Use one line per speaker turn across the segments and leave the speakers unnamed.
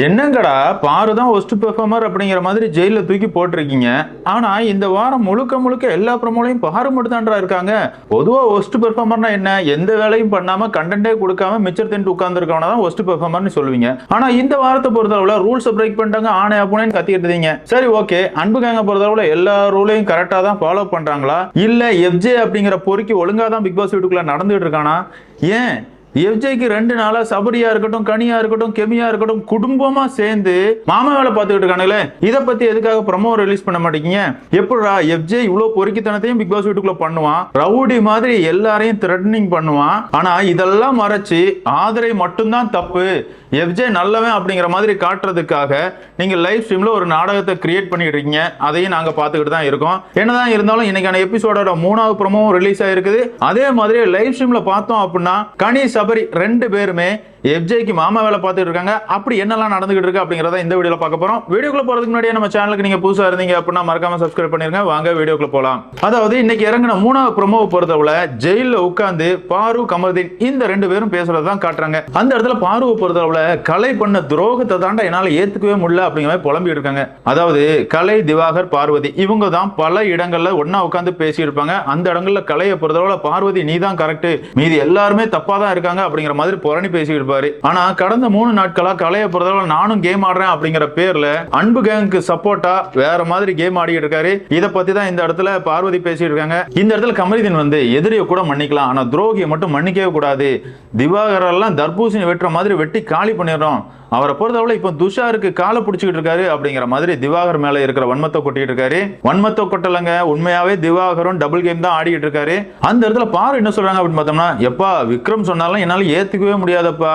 என்னங்கடா பாரு தான் ஒஸ்ட் பெர்ஃபார்மர் அப்படிங்கிற மாதிரி ஜெயிலில் தூக்கி போட்டிருக்கீங்க. ஆனா இந்த வாரம் முழுக்க முழுக்க எல்லா ப்ரமோலையும் பாரு மட்டும்தான்டா இருக்காங்க. பொதுவாக ஒஸ்ட் பெர்ஃபார்மர்னா என்ன? எந்த வேலையும் பண்ணாம கண்டென்ட்டே கொடுக்காம மிச்சர் தின்ட்டு உட்காந்துருக்கவன தான் ஒஸ்ட் பெர்ஃபார்மர்னு சொல்லுவீங்க. ஆனா இந்த வாரத்தை பொறுத்தளவுல ரூல்ஸ் பிரேக் பண்ணிட்டாங்க ஆனே அப்புனேன்னு கத்திட்டு இருந்தீங்க. சரி ஓகே அன்பு கேங்க பொறுத்தளவுல எல்லா ரூலையும் கரெக்டாக தான் ஃபாலோ பண்றாங்களா? இல்ல எஃப்ஜே அப்படிங்கிற பொறுக்கி ஒழுங்கா தான் பிக் பாஸ் வீட்டுக்குள்ள நடந்துட்டு இருக்கானா? ஏன்? எஃப்ஜேக்கு ரெண்டு நாளா சபரியா இருக்கட்டும் கனியா இருக்கட்டும் கெமியா இருக்கட்டும் குடும்பமா சேர்ந்து மாமா வேலை பார்த்துக்கிட்டு இருக்கானுங்களே இதை பத்தி எதுக்காக ப்ரமோ ரிலீஸ் பண்ண மாட்டேங்க எப்படா எஃப்ஜே இவ்வளவு பொறுக்கித்தனத்தையும் பிக் பாஸ் வீட்டுக்குள்ள பண்ணுவான்? ரவுடி மாதிரி எல்லாரையும் த்ரெட்டனிங் பண்ணுவான்? ஆனா இதெல்லாம் மறைச்சு ஆதரை மட்டும்தான் தப்பு. எஃப்ஜே நல்லவன் அப்படிங்கிற மாதிரி காட்டுறதுக்காக நீங்க லைவ் ஸ்ட்ரீம்ல ஒரு நாடகத்தை கிரியேட் பண்ணிட்டு இருக்கீங்க. அதையும் நாங்க பார்த்துக்கிட்டு தான் இருக்கோம். என்னதான் இருந்தாலும் இன்னைக்கான எபிசோடோட மூணாவது ப்ரமோ ரிலீஸ் ஆயிருக்குது. அதே மாதிரி லைவ் ஸ்ட்ரீம்ல பார்த்தோம் அப்படின்னா கனிஷா சபரி ரெண்டு பேருமே எஃப்ஜேக்கு மாமா வேலை பார்த்துட்டு இருக்காங்க. அப்படி என்னெல்லாம் நடந்துகிட்டு இருக்கு அப்படிங்கிறத இந்த வீடியோல பார்க்க போறோம். வீடியோக்குள்ள போறதுக்கு முன்னாடியே நம்ம சேனலுக்கு நீங்க புதுசா இருந்தீங்க அப்படின்னா மறக்காம சப்ஸ்கிரைப் பண்ணிருங்க. வாங்க வீடியோக்குள்ள போலாம். அதாவது இன்னைக்கு இறங்கின மூணாவது ப்ரொமோவை பொறுத்தவரை ஜெயில உட்கார்ந்து பாரு கமர்தீன் இந்த ரெண்டு பேரும் பேசுறது தான் காட்டுறாங்க. அந்த இடத்துல பாருவை பொறுத்தவரை கலை பண்ண துரோகத்தை தாண்டா என்னால ஏத்துக்கவே முடியல அப்படிங்கிற மாதிரி புலம்பி இருக்காங்க. அதாவது கலை திவாகர் பார்வதி இவங்க தான் பல இடங்கள்ல ஒன்னா உட்கார்ந்து பேசியிருப்பாங்க அந்த இடங்கள்ல கலையை பொறுத்தவரை பார்வதி நீ தான் கரெக்ட் மீதி எல்லாருமே தப்பாக தான் இருக்காங்க அப்படிங்கிற மாதிரி புரணி பேசி இருப்பாரு ஆனா கடந்த மூணு நாட்களா கலையை பொறுத்தவரை நானும் கேம் ஆடுறேன் அப்படிங்கிற பேர்ல அன்பு கேங்குக்கு சப்போர்ட்டா வேற மாதிரி கேம் ஆடிட்டு இருக்காரு. இதை பத்தி தான் இந்த இடத்துல பார்வதி பேசிட்டு இருக்காங்க. இந்த இடத்துல கமரிதீன் வந்து எதிரியை கூட மன்னிக்கலாம். ஆனா துரோகியை மட்டும் மன்னிக்கவே கூடாது. திவாகரெல்லாம் தர்பூசணி வெட்டுற மாதிரி வெட்டி காலி பண்ணிடுறோம். அவரை பொறுத்தவரை இப்போ துஷாருக்கு காலை பிடிச்சிக்கிட்டு இருக்காரு அப்படிங்கிற மாதிரி திவாகர் மேல இருக்கிற வன்மத்தை கொட்டிக்கிட்டு இருக்காரு. வன்மத்தை கொட்டலங்க. உண்மையாவே திவாகரும் டபுள் கேம் தான் ஆடிக்கிட்டு இருக்காரு. அந்த இடத்துல பாரு என்ன சொல்றாங்க அப்படின்னு பார்த்தோம்னா எப்பா விக்ரம் சொன்னாலும் என்னால ஏத்துக்கவே முடியாதப்பா.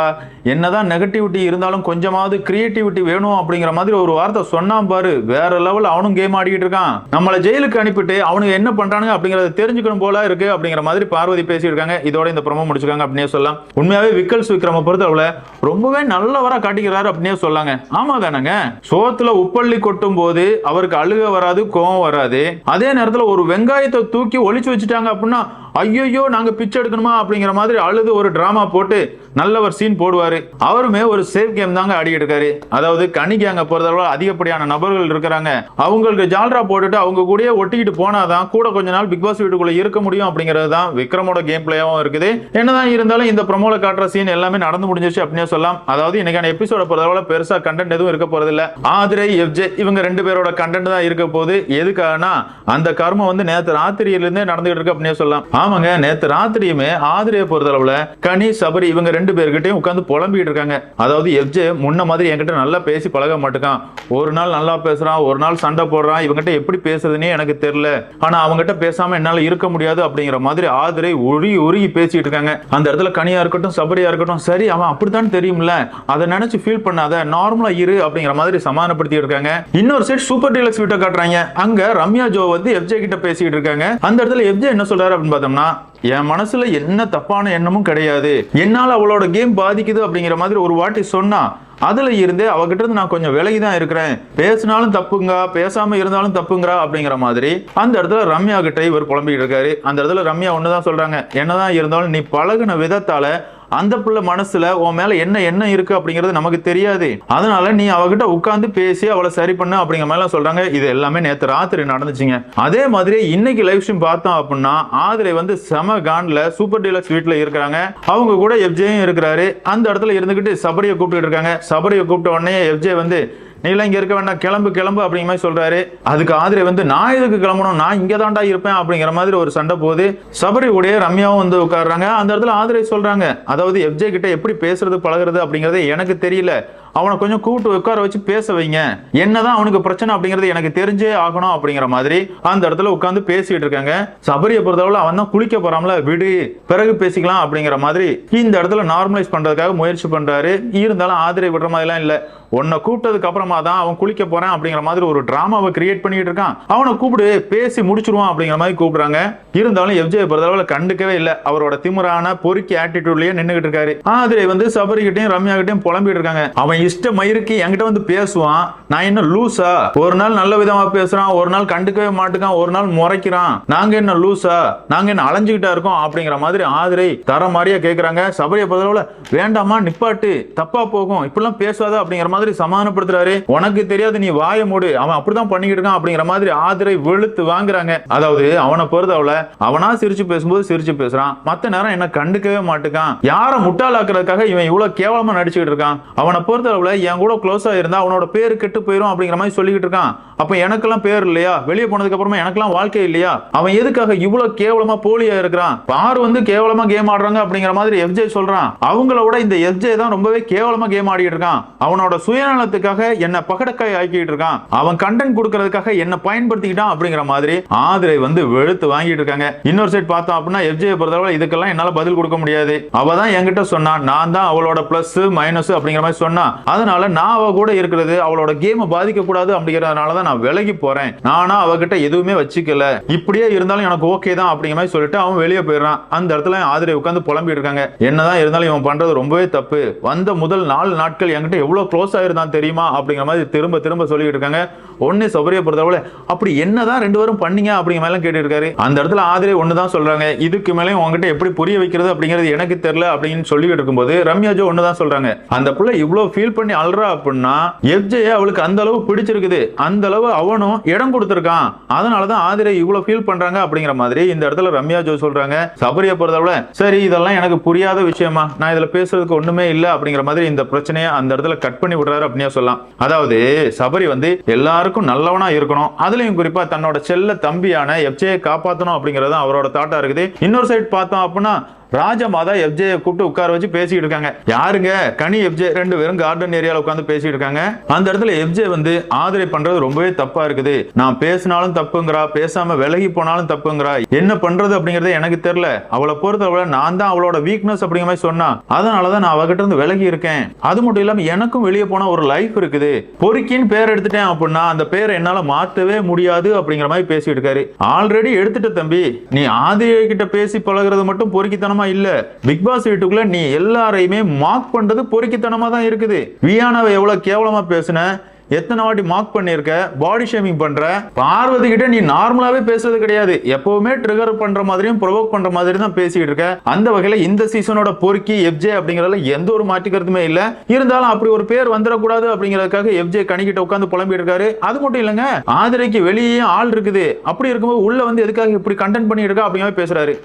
என்னதான் நெகட்டிவிட்டி இருந்தாலும் கொஞ்சமாவது கிரியேட்டிவிட்டி வேணும் அப்படிங்கிற மாதிரி ஒரு வார்த்தை சொன்னான் பாரு. வேற லெவல் அவனும் கேம் ஆடிக்கிட்டு இருக்கான். நம்மளை ஜெயிலுக்கு அனுப்பிட்டு அவனுக்கு என்ன பண்றானுங்க அப்படிங்கறத தெரிஞ்சுக்கணும் போல இருக்கு அப்படிங்கிற மாதிரி பார்வதி பேசியிருக்காங்க இதோட இந்த ப்ரமோ முடிச்சுக்காங்க அப்படின்னே சொல்லலாம். உண்மையாவே விக்கல்ஸ் விக்ரம பொறுத்தவரை ரொம்பவே நல்லவரா அழுகிறார் அப்படின்னே சொல்லாங்க. ஆமா தானங்க சோத்துல உப்பள்ளி கொட்டும் போது அவருக்கு அழுக வராது கோவம் வராது. அதே நேரத்துல ஒரு வெங்காயத்தை தூக்கி ஒழிச்சு வச்சுட்டாங்க அப்படின்னா ஐயோ நாங்க பிச்சை எடுக்கணுமா அப்படிங்கிற மாதிரி அழுது ஒரு டிராமா போட்டு நல்ல ஒரு சீன் போடுவாரு. அவருமே ஒரு சேஃப் கேம் தாங்க ஆடிட்டு இருக்காரு அதாவது கணிக்கு அங்கே பொறுத்தளவு அதிகப்படியான நபர்கள் இருக்கிறாங்க. அவங்களுக்கு ஜால்ரா போட்டுட்டு அவங்க கூடயே ஒட்டிக்கிட்டு போனாதான் கூட கொஞ்ச நாள் பிக் பாஸ் வீட்டுக்குள்ள இருக்க முடியும் அப்படிங்கிறது தான் விக்ரமோட கேம் பிளேயாவும் இருக்குது. என்னதான் இருந்தாலும் இந்த ப்ரொமோல காட்டுற சீன் எல்லாமே நடந்து முடிஞ்சிச்சு அப்படின்னு சொல்லலாம். அதாவது இன்னைக்கான எபிசோட பொறுத்தளவுல பெருசா கண்டென்ட் எதுவும் இருக்க போறது இல்ல ஆதிரை எஃப்ஜே இவங்க ரெண்டு பேரோட கண்டென்ட் தான் இருக்க போது எதுக்காகனா அந்த கர்மம் வந்து நேற்று ராத்திரியிலேருந்தே நடந்துகிட்டு இருக்கு அப்படின்னு சொல்லலாம். ஆமாங்க நேத்து ராத்திரியுமே ஆதிரையை பொறுத்தளவுல கனி சபரி இவங்க ரெண்டு பேர்கிட்டையும் உட்காந்து புலம்பிட்டு இருக்காங்க. அதாவது எஃப்ஜே முன்ன மாதிரி என்கிட்ட நல்லா பேசி பழக மாட்டேக்கான். ஒரு நாள் நல்லா பேசுறான் ஒரு நாள் சண்டை போடுறான் இவங்ககிட்ட எப்படி பேசுறதுன்னே எனக்கு தெரியல. ஆனா அவங்ககிட்ட பேசாம என்னால இருக்க முடியாது அப்படிங்கிற மாதிரி ஆதிரை உருகி உருகி பேசிட்டு இருக்காங்க. அந்த இடத்துல கனியா இருக்கட்டும் சபரியா இருக்கட்டும் சரி அவன் அப்படித்தான் தெரியும்ல. அதை நினைச்சு ஃபீல் பண்ணாத நார்மலா இரு அப்படிங்கிற மாதிரி சமாதானப்படுத்தி இருக்காங்க. இன்னொரு சைட் சூப்பர் டீலக்ஸ் வீட்டை காட்டுறாங்க. அங்க ரம்யா ஜோ வந்து எஃப்ஜே கிட்ட பேசிட்டு இருக்காங்க. அந்த இடத்துல எஃப்ஜே என்ன சொல்றாரு அப்படின்னு பார்த்தோம்னா என் மனசுல என்ன தப்பான எண்ணமும் கிடையாது. என்னால அவளோட கேம் பாதிக்குது அப்படிங்கிற மாதிரி ஒரு வாட்டி சொன்னா அதுல இருந்து அவகிட்ட இருந்து நான் கொஞ்சம் விலகி தான் இருக்கிறேன். பேசினாலும் தப்புங்க பேசாம இருந்தாலும் தப்புங்கிறா அப்படிங்கிற மாதிரி அந்த இடத்துல ரம்யா கிட்ட இவர் புலம்பிட்டு இருக்காரு. அந்த இடத்துல ரம்யா ஒண்ணுதான் சொல்றாங்க. என்னதான் இருந்தாலும் நீ பழகுன விதத்தால அந்த பிள்ளை மனசுல உன் மேல என்ன எண்ணம் இருக்கு? அப்படிங்கிறது நமக்கு தெரியாது. அதனால நீ அவகிட்ட உட்காந்து பேசி அவளை சரி பண்ணு அப்படிங்கிற மாதிரி சொல்றாங்க. இது எல்லாமே நேத்து ராத்திரி நடந்துச்சுங்க. அதே மாதிரி இன்னைக்கு லைவ் ஸ்ட்ரீம் பார்த்தோம் அப்படின்னா ஆதிரை வந்து செம கான்ல சூப்பர் டீலக்ஸ் வீட்ல இருக்கிறாங்க. அவங்க கூட எஃப்ஜேயும் இருக்கிறாரு. அந்த இடத்துல இருந்துகிட்டு சபரியை கூப்பிட்டு இருக்காங்க. சபரியை கூப்பிட்ட உடனே எஃப்ஜே வந்து நீலாம் இங்கே இருக்க வேண்டாம் கிளம்பு கிளம்பு அப்படிங்கிற மாதிரி சொல்கிறாரு அதுக்கு ஆதிரை வந்து நான் எதுக்கு கிளம்பணும்? நான் இங்கே தான்டா இருப்பேன் அப்படிங்கிற மாதிரி ஒரு சண்டை போகுது. சபரி உடைய ரம்யாவும் வந்து உட்காடுறாங்க அந்த இடத்துல ஆதிரை சொல்கிறாங்க அதாவது எஃப்ஜே கிட்ட எப்படி பேசுறது பழகுறது அப்படிங்கிறது எனக்கு தெரியல. அவனை கொஞ்சம் கூப்பிட்டு உட்கார வச்சு பேச வைங்க. என்னதான் அவனுக்கு பிரச்சனை அப்படிங்கிறது எனக்கு தெரிஞ்சே ஆகணும் அப்படிங்கிற மாதிரி அந்த இடத்துல உட்காந்து பேசிட்டு இருக்காங்க. சபரியை பொறுத்தவரை அவன் தான் குளிக்க போறான்ல விடு பிறகு பேசிக்கலாம் அப்படிங்கிற மாதிரி இந்த இடத்துல நார்மலைஸ் பண்றதுக்காக முயற்சி பண்றாரு. இருந்தாலும் ஆதரவு விடுற மாதிரிலாம் இல்ல. உன்னை கூப்பிட்டதுக்கு அப்புறமா தான் அவன் குளிக்க போறான் அப்படிங்கிற மாதிரி ஒரு டிராமாவை கிரியேட் பண்ணிட்டு இருக்கான். அவனை கூப்பிடு பேசி முடிச்சிருவான் அப்படிங்கிற மாதிரி கூப்பிடுறாங்க. இருந்தாலும் எஃப்ஜே பொறுத்தளவுல கண்டுக்கவே இல்லை. அவரோட திமுறான பொறுக்கி ஆட்டிடியூட்லயே நின்னுகிட்டு இருக்காரு. ஆதிரை வந்து சபரி கிட்டையும் ரம்யா கிட்டையும் புலம்பிட்டு இருக்காங்க. அவன் அவன் இஷ்ட மயிருக்கு என்கிட்ட வந்து பேசுவான். நான் என்ன லூசா? ஒரு நாள் நல்ல விதமா பேசுறான் ஒரு நாள் கண்டுக்கவே மாட்டுக்கான் ஒரு நாள் முறைக்கிறான். நாங்க என்ன லூசா? நாங்க என்ன அலைஞ்சுக்கிட்டா இருக்கோம் அப்படிங்கிற மாதிரி ஆதிரை தர மாதிரியா கேக்குறாங்க. சபரிய பதிலவுல வேண்டாமா நிப்பாட்டு தப்பா போகும் இப்படிலாம் பேசாத அப்படிங்கிற மாதிரி சமாதானப்படுத்துறாரு. உனக்கு தெரியாது நீ வாய மூடு அவன் அப்படிதான் பண்ணிக்கிட்டு இருக்கான் அப்படிங்கிற மாதிரி ஆதிரை வெளுத்து வாங்குறாங்க. அதாவது அவனை பொறுத்தவள அவனா சிரிச்சு பேசும்போது சிரிச்சு பேசுறான். மத்த நேரம் என்ன கண்டுக்கவே மாட்டுக்கான். யார முட்டாளாக்குறதுக்காக இவன் இவ்வளவு கேவலமா நடிச்சுக்கிட்டு இருக்கான்? அவனை பொறுத்தளவுல என் கூட க்ளோஸாக இருந்தால் அவனோட பேர் கெட்டு போயிடும் அப்படிங்கிற மாதிரி சொல்லிக்கிட்டு இருக்கான். அப்போ எனக்கெல்லாம் பேர் இல்லையா? வெளியே போனதுக்கு அப்புறமா எனக்கெல்லாம் வாழ்க்கை இல்லையா? அவன் எதுக்காக இவ்வளவு கேவலமா போலியா இருக்கிறான்? பார் வந்து கேவலமா கேம் ஆடுறாங்க அப்படிங்கிற மாதிரி எஃப்ஜே சொல்றான். அவங்கள விட இந்த எஃப்ஜே தான் ரொம்பவே கேவலமா கேம் ஆடிட்டு இருக்கான். அவனோட சுயநலத்துக்காக என்ன பகடக்காய் ஆக்கிட்டு இருக்கான். அவன் கண்டென்ட் கொடுக்கறதுக்காக என்ன பயன்படுத்திக்கிட்டான் அப்படிங்கிற மாதிரி ஆதிரை வந்து வெளுத்து வாங்கிட்டு இருக்காங்க. இன்னொரு சைட் பார்த்தோம் அப்படின்னா எஃப்ஜே பொறுத்தவரை இதுக்கெல்லாம் என்னால பதில் கொடுக்க முடியாது. அவ தான் என்கிட்ட சொன்னா நான் தான் அவளோட பிளஸ் மைனஸ் அப்படிங்கிற மாதிரி சொன்னா. அதனால நான் அவ கூட இருக்கிறது அவளோட கேமை பாதிக்க கூடாது அப்படிங்கறதுனால தான் நான் விலகி போறேன். நானா அவகிட்ட எதுவுமே வச்சுக்கல. இப்படியே இருந்தாலும் எனக்கு ஓகே தான் அப்படிங்கிற மாதிரி சொல்லிட்டு அவன் வெளியே போயிடுறான். அந்த இடத்துல ஆதிரை உட்காந்து புலம்பிட்டு இருக்காங்க. என்னதான் இருந்தாலும் இவன் பண்றது ரொம்பவே தப்பு. வந்த முதல் நாலு நாட்கள் என்கிட்ட எவ்வளவு க்ளோஸ் ஆயிருந்தான் தெரியுமா அப்படிங்கிற மாதிரி திரும்ப திரும்ப சொல்லிட்டு இருக்காங்க. ஒன்னு சௌகரிய பொறுத்தவரை அப்படி என்னதான் ரெண்டு பேரும் பண்ணீங்க? அப்படிங்கிற மாதிரி கேட்டு இருக்காரு அந்த இடத்துல ஆதிரை ஒண்ணுதான் சொல்றாங்க. இதுக்கு மேலே உங்ககிட்ட எப்படி புரிய வைக்கிறது அப்படிங்கிறது எனக்கு தெரியல அப்படின்னு சொல்லிட்டு இருக்கும்போது ரம்யாஜோ ஒண்ணுதான் சொல்றாங்க. அந்த பிள்ளை இவ்வளவு ஃபீல் பண்ணி அல்றா அப்படின்னா எஃப்ஜே அவளுக்கு அந்த அளவு பிடிச்சிருக்குது. அந்த அளவு அவனும் இடம் கொடுத்துருக்கான். அதனால தான் ஆதிரை இவ்வளவு ஃபீல் பண்றாங்க அப்படிங்கிற மாதிரி இந்த இடத்துல ரம்யா ஜோ சொல்றாங்க. சபரிய பொறுத்தவரை சரி இதெல்லாம் எனக்கு புரியாத விஷயமா. நான் இதுல பேசுறதுக்கு ஒண்ணுமே இல்லை அப்படிங்கிற மாதிரி இந்த பிரச்சனையை அந்த இடத்துல கட் பண்ணி விடுறாரு அப்படின்னே சொல்லலாம். அதாவது சபரி வந்து எல்லாருக்கும் நல்லவனா இருக்கணும். அதுலயும் குறிப்பா தன்னோட செல்ல தம்பியான எஃப்ஜே காப்பாற்றணும் அப்படிங்கிறது தான் அவரோட தாட்டா இருக்குது. இன்னொரு சைடு பார்த்தோம் அப்படின்னா ராஜமாதா எஃப்ஜே கூப்பிட்டு உட்கார வச்சு பேசிட்டு இருக்காங்க. யாருங்க? கனி எஃப்ஜே ரெண்டு பேரும் கார்டன் ஏரியால உட்காந்து பேசிட்டு இருக்காங்க. அந்த இடத்துல எஃப்ஜே வந்து ஆதரை பண்றது ரொம்பவே தப்பா இருக்குது. நான் பேசினாலும் தப்புங்கிறா பேசாம விலகி போனாலும் தப்புங்கிறா என்ன பண்றது அப்படிங்கறது எனக்கு தெரியல. அவளை பொறுத்தவரை நான் தான் அவளோட வீக்னஸ் அப்படிங்கிற மாதிரி சொன்னா. அதனாலதான் நான் அவகிட்ட இருந்து விலகி இருக்கேன். அது மட்டும் இல்லாம எனக்கும் வெளியே போன ஒரு லைஃப் இருக்குது. பொறுக்கின்னு பேர் எடுத்துட்டேன் அப்படின்னா அந்த பேரை என்னால மாத்தவே முடியாது அப்படிங்கிற மாதிரி பேசிட்டு இருக்காரு. ஆல்ரெடி எடுத்துட்ட தம்பி. நீ ஆதிரை கிட்ட பேசி பழகுறது மட்டும் பொறுக்கித்தனம் பொறுக்கித்தனமா இல்ல? பிக் பாஸ் வீட்டுக்குள்ள நீ எல்லாரையுமே மார்க் பண்றது பொறுக்கித்தனமா தான் இருக்குது. வியானாவை எவ்வளவு கேவலமா பேசுன? எத்தனை வாட்டி மார்க் பண்ணியிருக்க? பாடி ஷேமிங் பண்ற? பார்வதி கிட்ட நீ நார்மலாவே பேசுறது கிடையாது. எப்பவுமே ட்ரிகர் பண்ற மாதிரியும் ப்ரொவோக் பண்ற மாதிரி தான் பேசிட்டு இருக்க. அந்த வகையில இந்த சீசனோட பொறுக்கி எஃப்ஜே அப்படிங்கறதுல எந்த ஒரு மாற்றிக்கிறதுமே இல்ல. இருந்தாலும் அப்படி ஒரு பேர் வந்துடக்கூடாது அப்படிங்கறதுக்காக எஃப்ஜே கணிக்கிட்ட உட்காந்து புலம்பிட்டு இருக்காரு. அது மட்டும் இல்லங்க. ஆதிரைக்கு வெளியே ஆள் இருக்குது. அப்படி இருக்கும்போது உள்ள வந்து எதுக்காக இப்படி கண்டென்ட் பண்ணிட்டு இருக்கா அப்படிங்கிற பேசுறாரு.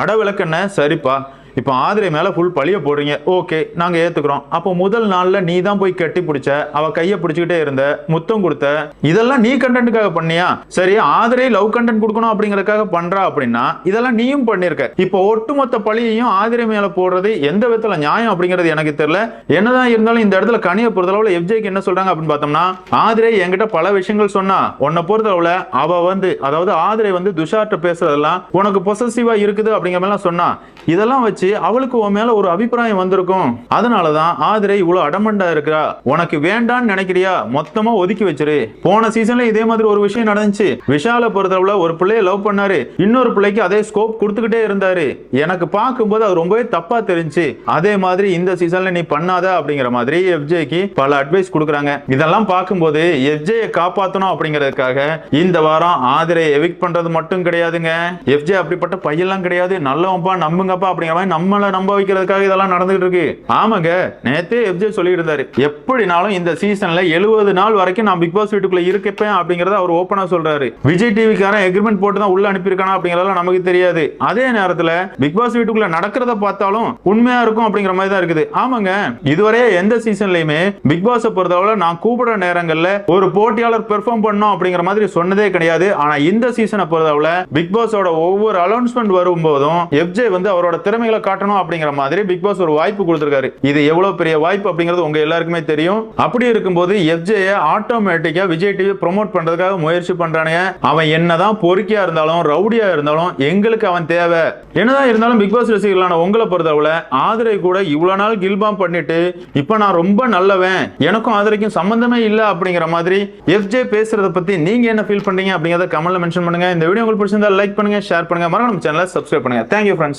அடவிளக்கண்ண சரிப்பா. இப்போ ஆதிரை மேலே ஃபுல் பழிய போடுறீங்க. ஓகே நாங்கள் ஏற்றுக்கிறோம் அப்போ முதல் நாளில் நீ தான் போய் கட்டி பிடிச்ச அவள் கையை பிடிச்சிக்கிட்டே இருந்த முத்தம் கொடுத்த இதெல்லாம் நீ கண்டென்ட்டுக்காக பண்ணியா? சரி ஆதிரை லவ் கண்டென்ட் கொடுக்கணும் அப்படிங்கிறதுக்காக பண்ணுறா அப்படின்னா இதெல்லாம் நீயும் பண்ணியிருக்க இப்போ ஒட்டுமொத்த பழியையும் ஆதிரை மேலே போடுறது எந்த விதத்தில் நியாயம் அப்படிங்கிறது எனக்கு தெரியல. என்னதான் இருந்தாலும் இந்த இடத்துல கனியை அளவில் எஃப்ஜேக்கு என்ன சொல்கிறாங்க அப்படின்னு பார்த்தோம்னா ஆதிரை என்கிட்ட பல விஷயங்கள் சொன்னா உன்னை பொறுத்தளவுல அவள் வந்து அதாவது ஆதிரை வந்து துஷார்ட்ட பேசுறதெல்லாம் உனக்கு பொசசிவா இருக்குது அப்படிங்கிற மாதிரிலாம் சொன்னா இதெல்லாம் வச்சு அவளுக்கு உன் மேல ஒரு அபிப்பிராயம் வந்திருக்கும். அதனாலதான் ஆதிரை இவ்வளவு அடமண்டா இருக்கிறா உனக்கு வேண்டான்னு நினைக்கிறியா? மொத்தமா ஒதுக்கி வச்சிரு. போன சீசன்ல இதே மாதிரி ஒரு விஷயம் நடந்துச்சு. விஷால பொறுத்தளவுல ஒரு பிள்ளைய லவ் பண்ணாரு. இன்னொரு பிள்ளைக்கு அதே ஸ்கோப் கொடுத்துக்கிட்டே இருந்தாரு. எனக்கு பார்க்கும்போது அது ரொம்பவே தப்பா தெரிஞ்சு அதே மாதிரி இந்த சீசன்ல நீ பண்ணாத அப்படிங்கிற மாதிரி எஃப்ஜேக்கு பல அட்வைஸ் கொடுக்குறாங்க. இதெல்லாம் பார்க்கும்போது எஃப்ஜேயை காப்பாற்றணும் அப்படிங்கிறதுக்காக இந்த வாரம் ஆதிரை எவிக் பண்றது மட்டும் கிடையாதுங்க. எஃப்ஜே அப்படிப்பட்ட பையெல்லாம் கிடையாது. நல்லவன்பா பாதுகாப்பா அப்படிங்கிற மாதிரி நம்மளை நம்ப வைக்கிறதுக்காக இதெல்லாம் நடந்துகிட்டு இருக்கு. ஆமாங்க நேத்தே எஃப்ஜே சொல்லிட்டு இருந்தாரு எப்படினாலும் இந்த சீசன்ல எழுபது நாள் வரைக்கும் நான் பிக் பாஸ் வீட்டுக்குள்ள இருக்கப்பேன் அப்படிங்கறத அவர் ஓப்பனா சொல்றாரு. விஜய் டிவிக்காரன் எக்ரிமெண்ட் போட்டு தான் உள்ள அனுப்பியிருக்கானா அப்படிங்கறதெல்லாம் நமக்கு தெரியாது. அதே நேரத்துல பிக் பாஸ் வீட்டுக்குள்ள நடக்கிறத பார்த்தாலும் உண்மையா இருக்கும் அப்படிங்கிற மாதிரி தான் இருக்குது. ஆமாங்க இதுவரையே எந்த சீசன்லயுமே பிக் பாஸ் பொறுத்தவரை நான் கூப்பிடுற நேரங்கள்ல ஒரு போட்டியாளர் பெர்ஃபார்ம் பண்ணோம் அப்படிங்கிற மாதிரி சொன்னதே கிடையாது. ஆனா இந்த சீசனை பொறுத்தவரை பிக் பாஸோட ஒவ்வொரு அனௌன்ஸ்மெண்ட் வரும்போதும் எஃப்ஜே வந்து அவர் அவரோட திறமைகளை காட்டணும் அப்படிங்கிற மாதிரி பிக் பாஸ் ஒரு வாய்ப்பு கொடுத்துருக்காரு. இது எவ்வளவு பெரிய வாய்ப்பு அப்படிங்கிறது உங்க எல்லாருக்குமே தெரியும். அப்படி இருக்கும்போது எஃப்ஜே ஆட்டோமேட்டிக்கா விஜய் டிவி ப்ரோமோட் பண்றதுக்காக முயற்சி பண்றானுங்க அவன் என்னதான் பொறுக்கியா இருந்தாலும் ரவுடியா இருந்தாலும் எங்களுக்கு அவன் தேவை. என்னதான் இருந்தாலும் பிக் பாஸ் ரசிகர்களான உங்களை பொறுத்தளவுல ஆதரை கூட இவ்வளவு நாள் கில்பாம் பண்ணிட்டு இப்ப நான் ரொம்ப நல்லவன் எனக்கும் ஆதிரைக்கும் சம்பந்தமே இல்ல அப்படிங்கிற மாதிரி எஃப்ஜே பேசுறத பத்தி நீங்க என்ன ஃபீல் பண்றீங்க அப்படிங்கறத கமெண்ட்ல மென்ஷன் பண்ணுங்க. இந்த வீடியோ உங்களுக்கு பிடிச்சிருந்தா லைக் பண்ணுங்க ஷேர் பண்ணுங்க. மறக்காம சேனலை சப்ஸ்கிரைப் பண்ணுங்க. Thank you friends